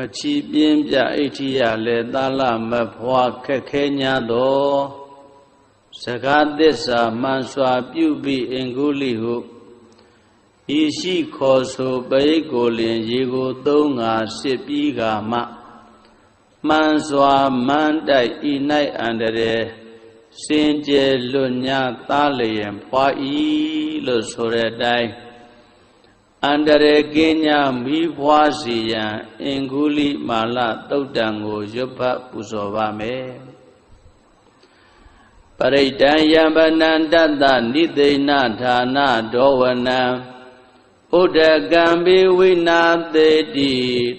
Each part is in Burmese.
မချီပြင်းပြအိဋ္ဌိယလည်းသာလမဖွာခက်ခဲ냐သောစကားသစ္စာမှန်စွာပြုပြီးအင်္ဂုလိဟုဤရှိခေါ်ဆိုပရိတ်ကိုလင်ရေကိုသုံးငါစစ်ပြီးကမှမှန်စွာမှန်တိုက်ဤ၌အန္တရေစင်ကြယ်လွတ်ညာသားလျင်ဖွာဤလို့ဆိုတဲ့အတိုင်း အန္တရေကင်းညာမိဖွာစီရန်အင်္ဂုလိမာလတုတ်တံကိုရွတ်ဖတ်ပူဇော်ပါမယ်ပရိဒံယံဗနန္တတနိသိဏဌာနဒောဝနံဥဒကံဘေဝိနာသေတိ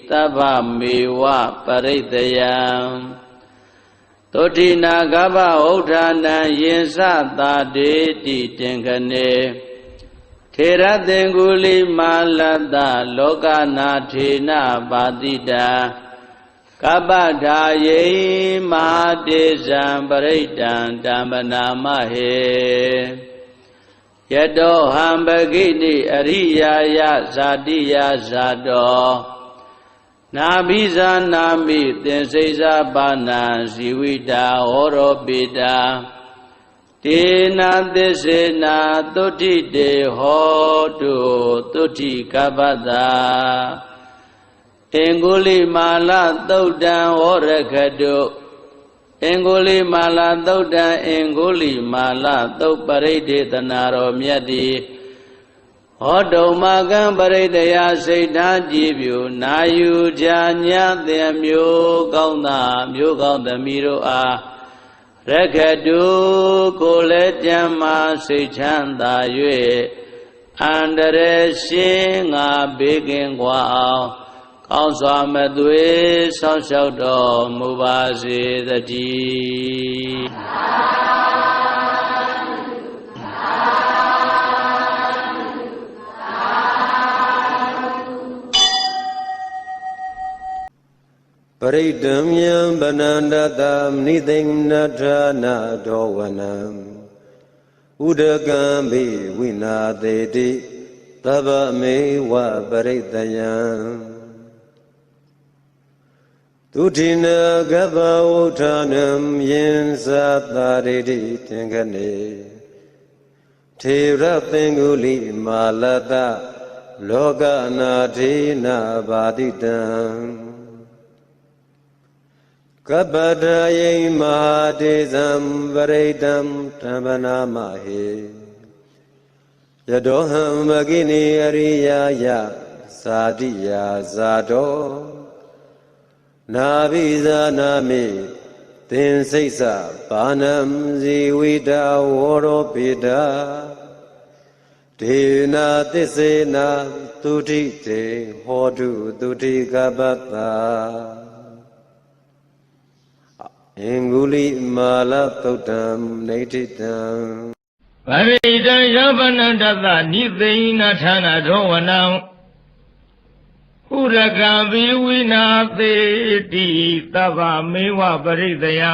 သဗ္ဗမေဝပရိတယံသောတိနာကဗ္ဗဥဋ္ဌာနံယင်စသာတေတိတင်ခနေ ထေရသင်္ကုလိမာလတ္တလောကနာထေနပါတိတာကပ္ပထာယေမဟာတေဇံပရိဒံတမ္ပနာမဟေယတောဟံပဂိတိအရိယာယဇာတိယဇာတောနာဘိဇာနာမိသင်္စိဇာပါဏံဇီဝိတာဟောရောပိတာ တေနာသစ္စေနာသုတိတေဟောတုသုတိကပ္ပတာအင်္ဂုလိမာလသုတ်တံဟောရခတုအင်္ဂုလိမာလသုတ်တံအင်္ဂုလိမာလသုတ်ပရိဒေသနာတော်မြတ်တိဟောတုံမကံပရိတယစိတ်ထားကြည်ပြူနာယူကြညာတဲ့မျိုးကောင်းသာမျိုးကောင်းသမီးတို့အား ရကတုကိုလည်းကြမ်းမာစိတ်ချမ်းသာ၍အန္တရာယ်ရှင်းငါဘေးကင်းကွာအောင်ကောင်းစွာမသွေဆောင်းလျှောက်တော်မူပါစေတည်း ပရိဒံယံဗနန္တတမနိသိဏဌာနာဒောဝနံဥဒကံဘိဝိနာသေတိသဗ္ဗမေဝပရိတယံသူတိနာကဗ္ဗဝုဌာနံယင်ဇာတာရိတိသင်္ခနေထေရသင်္ကုလိမာလတလောကနာထေနဘာတိတံ ကပ္ပတယိမဟာတေဇံပရိတံတမ္ပနာမဟေယတောဟံမဂိနေအရိယာယဇာတိယဇာတောနာဘိဇာနာမိသင်္စိတ်စဘာနံဇီဝိတာဝရောပိတာဒေနာသစ္စေနာသုတိတေဟောတုသုတိကပ္ပတာ အင်္ဂုလိမာလသုတ်တံနေတိတံဗရိတံယဗနန္တသနိသိဏဌာနဒောဝနံဥရကံဘိဝိနာသေတိသဗ္ဗမေဝပရိတယံ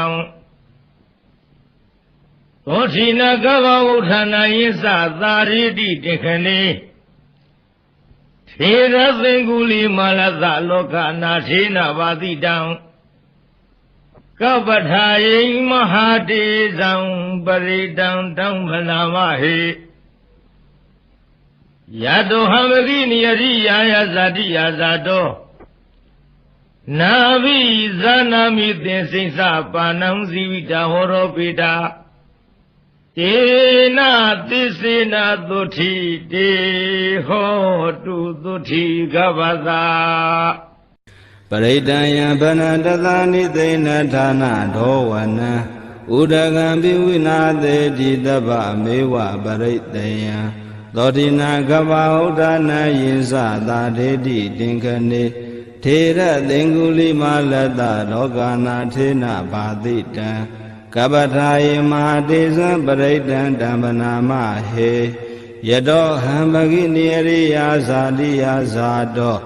သောတိနကဗ္ဗဝုဌာနာယစ္စသာရိတိတေခဏေထေရသင်္ကုလိမာလသလောကနာထေနဘာတိတံ ကပ္ပထာယိမဟာတေဇံပရိတံတံဖနာမဟေယတောဟံမကိနိယရိယာယဇာတိယဇာတောနာဘိဇာနာမိသင်္စိစပါဏံဇီဝိတာဟောရောပေတာတေနသစ္စေနာသုတိတေဟောတုသုတိကပ္ပသာ ပရိဒံယံဗနတသနိသိဏဌာနဒောဝနံဥဒကံပိဝိနာသေတိတဗ္ဗမေဝပရိတယံသောတိနာကဗ္ဗဥဒ္ဒနာယင်္စသာဒေတိတင်ခနေထေရသင်္ကုလိမာလတ္တလောကနာထေနဘာတိတံကပ္ပထာယေမဟာတေဇံပရိဒံတမ္ပနာမဟေယတောဟံပဂိနိရိယာဇာတိယဇာတော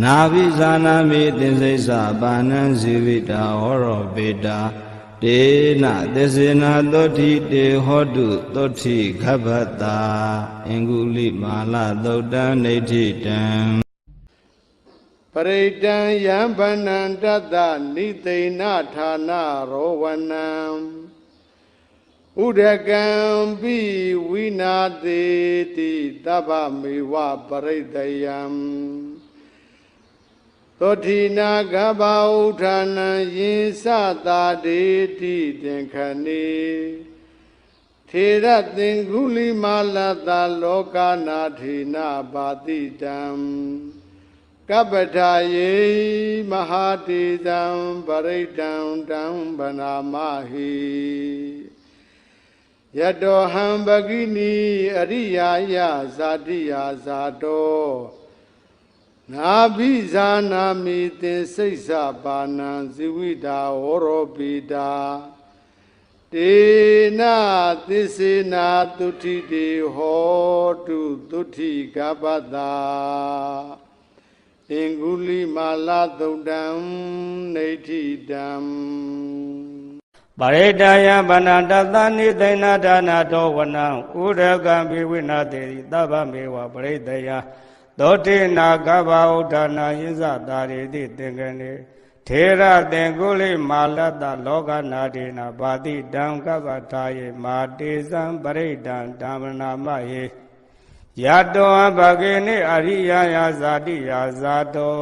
နာဘိဇာနာမိသင်္စိစ္ဆပါဏံဇီဝိတာဟောရောပေတာတေနသစ္စေနာသောတိတေဟောတုသောတိခဗ္ဗတာအင်္ဂုလိမာလသုတ်တံနေတိတံပရိတံယံဗန္နံတတ္တနိသိဏဌာနရောဝနံဥဒကံပိဝိနာတိတိတဗ္ဗမေဝပရိတယံ သောတိနာဂဗာဥဌာနံယင်စတာတေတိသင်္ခဏေထေရသင်္ကုလိမာလတလောကနာထေနဘာတိတံကပ္ပထာယေမဟာတေဇံပရိတံတံဗနာမဟိယတောဟံပကိနီအရိယာယဇာတိယဇာတော နာဘိဇာနာမိသင်စိတ်စပါဏံဇိဝိတာဝရောပိတာတေနသစ္စေနာတုထိတေဟောတုတုထိကပ္ပတာအင်္ဂုလိမာလသုတ်တံနေဋ္ဌိတံပရိတယဗန္နတသနိသိဏဒါနာတောဝနံဥရကံပိဝိနာတေတိသဗ္ဗမေဝပရိတယ သောတိနာကဗ္ဗဥဒ္ဒနာယိဇတာရိတိသင်္ကနေထေရသင်္ကုလိမာလတ္တလောကနာတိနာဘာတိတံကဗ္ဗထာယေမာတေဇံပရိဒံဓမ္မနာမယေယတောအဘဂေနိအရိယယာဇာတိယာဇာတော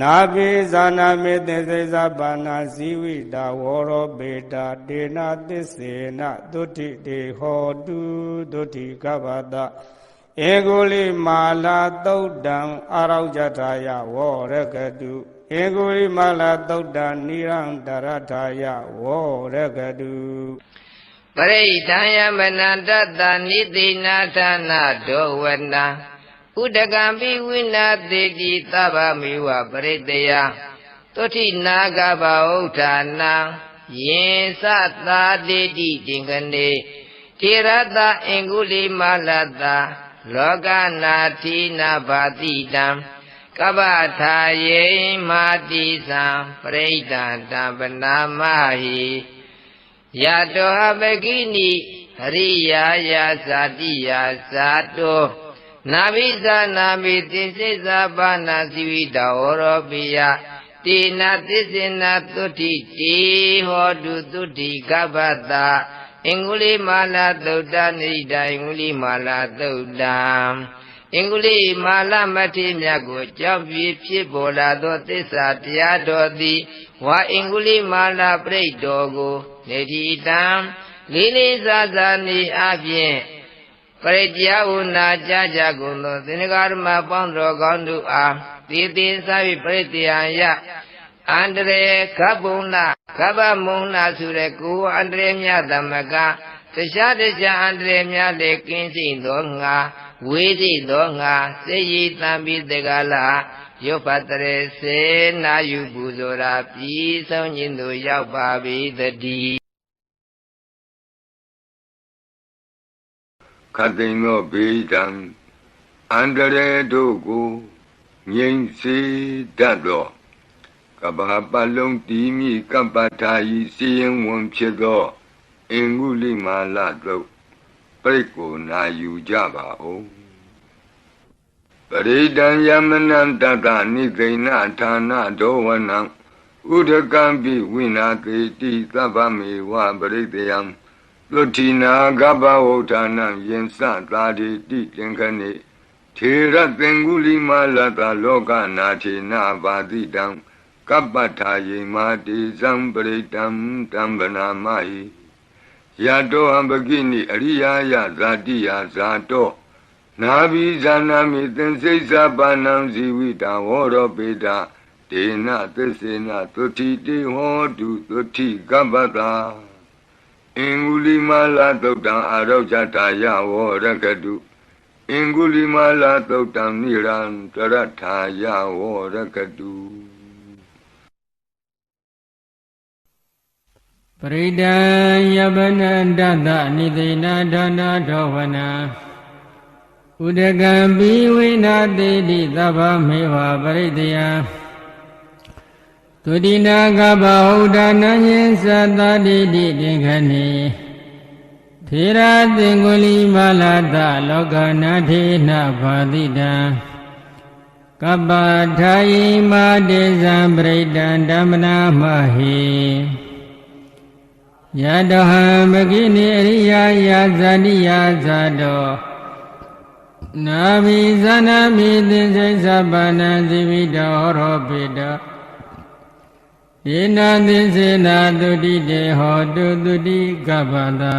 နာပိဇာနာမေသစ္စေဇပါဏာဇီဝိတာဝရောပေတာဒေနာသစ္စေနသုတိတေဟောတုသုတိကဗ္ဗတ ဧကုလိမာလာသုတ်တံအာရောဇထာယဝရကတုဧကုလိမာလာသုတ်တံနိရန္တရထာယဝရကတုပရိဒံယမနန္တတ္တနိသိနာဌာနဒောဝနာဥဒကံပိဝိနာတိတိသဗ္ဗမေဝပရိတယသုတိနာဂဗဥဋ္ဌာနံယင်စသာတိတိတင်ကနေထေရတအင်္ဂုလိမာလတ လောကနာတိနာဘာတိတံကပ္ပထာယေမာတိသံပရိဒံတံပနာမဟိယတောဟပကိနိအရိယာယာဇာတိယာဇာတောနာဘိဇာနာမိသင်္စိဇာပါဏာစီဝိတဝရောပိယတေနာသစ္စေနာသုတိတေဟောတုသုတိကပ္ပတာ အင်္ဂုလိမာလာသုတ်တနိဒာအင်္ဂုလိမာလာသုတ်တံအင်္ဂုလိမာလမထေမြတ်ကိုကြောင့်ပြဖြစ်ပေါ်လာသောသစ္စာတရားတော်သည်ဝါအင်္ဂုလိမာလာပြိတ္တော်ကိုနေတိတံလေးလေးစားစားနေအပြင်ပရိတရားဟုနာကြကြကုန်သောသင်္ဃာရမပေါင်းတော်ကောင်းတို့အားတည်တည်စားပြီးပရိတရားယ အန္တရေခဗ္ဗုံနာခဗ္ဗမုံနာဆိုတဲ့ကိုယ်အန္တရေမြတ်သမကတခြားတခြားအန္တရာယ်များလည်းကင်းစိမ့်သောငါဝေးစိမ့်သောငါစေရည်တံပြီးတကလာရုပ်ပတရေစေနာယူပူဇော်ရာပြီးဆုံးခြင်းသို့ရောက်ပါပြီတည်းခတ်သိမ်းသောဘေးတံအန္တရေတို့ကိုငြိမ်စေတတ်သော ကဘာပလုံးတီးမိကပ္ပထာယီစီရင်ဝန်ဖြစ်သောအင်္ဂုလိမာလတို့ပြိတ်ကိုနာယူကြပါဦးပရိဒံယမနံတတနိသိဏဌာနဒောဝနံဥဒကံပိဝိနာတိတိသဗ္ဗမေဝပရိတယံလွတ်တိနာကပ္ပဝုဌာနံယင်စသာတိတိသင်္ခဏေထေရသင်္ကုလိမလတလောကနာထေနဘာတိတံ ကပ္ပထာယေမာတိဇံပရိတံတံဗနာမဟိယတောဟံပကိနိအရိယာယဇာတိယဇာတောနာဘိဇာနာမိသင်္စိစ္ဆပါဏံဇီဝိတဝရောပေတာဒေနသစ္စေနသုတိတေဟောတုသုတိကပ္ပတာအင်္ဂုလိမာလာသုတ်တံအာရောဇတာယဝရကတုအင်္ဂုလိမာလာသုတ်တံနိရံတရထာယဝရကတု ပရိဒံယဗနန္တတနိသိဏဒါနာဒောဝနာဥဒကံပိဝိနာတိတိသဗ္ဗမေဝပရိတယသုတိနာကဗဟုဒနာညင်သတ္တတိတိသင်္ခဏေထေရသင်္ကုလိမလာတလောကနာထေနဘာတိတံကကပ္ပထာယိမာတေဇံပရိဒံဓမ္မနာမဟိ ယတဟံမကိနိအရိယာယာဇာတိယာဇာတောနာဘိဇာနာမိသင်္စိသဗ္ဗနံဇိဝိတောရောပိတောယေနသင်္စေနာတုတိတေဟောတုတုတိကပ္ပတံ